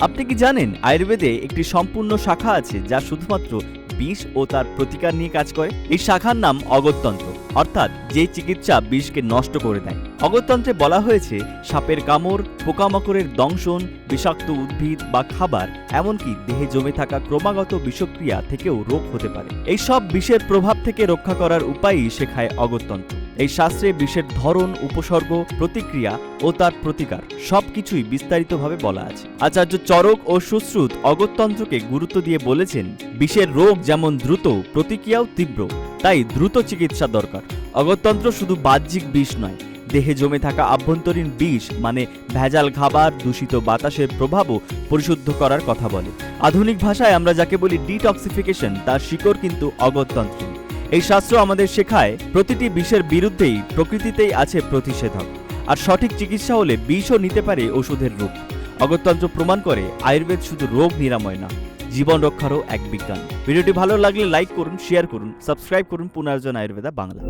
আপনি কি জানেন আয়ুর্বেদে একটি সম্পূর্ণ শাখা আছে যা শুধুমাত্র বিষ ও তার প্রতিকার নিয়ে কাজ করে? এই শাখার নাম অগত্যন্ত্র। অর্থাৎ যে চিকিৎসা বিষকে নষ্ট করে দেয়। অগত্যন্ত্রে বলা হয়েছে, সাপের কামড়, পোকামাকড়ের দংশন, বিষাক্ত উদ্ভিদ বা খাবার, এমনকি দেহে জমে থাকা ক্রমাগত বিষক্রিয়া থেকেও রোগ হতে পারে। এই সব বিষের প্রভাব থেকে রক্ষা করার উপায়ই শেখায় অগত্যন্ত্র। এই শাস্ত্রে বিষের ধরন, উপসর্গ, প্রতিক্রিয়া ও তার প্রতিকার সবকিছুই বিস্তারিতভাবে বলা আছে। আচার্য চরক ও সুশ্রুত অগত্যন্ত্রকে গুরুত্ব দিয়ে বলেছেন, বিষের রোগ যেমন দ্রুত, প্রতিক্রিয়াও তীব্র। তাই দ্রুত চিকিৎসা দরকার। অগত্যন্ত্র শুধু বাহ্যিক বিষ নয়, দেহে জমে থাকা আভ্যন্তরীণ বিষ মানে ভেজাল খাবার, দূষিত বাতাসের প্রভাবও পরিশুদ্ধ করার কথা বলে। আধুনিক ভাষায় আমরা যাকে বলি ডিটক্সিফিকেশন তার শিকড় কিন্তু অগত্যন্ত্র। এই শাস্ত্র আমাদের শেখায়, প্রতিটি বিষের বিরুদ্ধেই প্রকৃতিতেই আছে প্রতিষেধক। আর সঠিক চিকিৎসা হলে বিষও নিতে পারে ওষুধের রূপ। অগত্যন্ত্র প্রমাণ করে, আয়ুর্বেদ শুধু রোগ নিরাময় না। জীবন রক্ষারও এক বিজ্ঞান। ভিডিওটি ভালো লাগলে লাইক করুন শেয়ার করুন সাবস্ক্রাইব করুন পুনর্জন আয়ুর্বেদা বাংলা।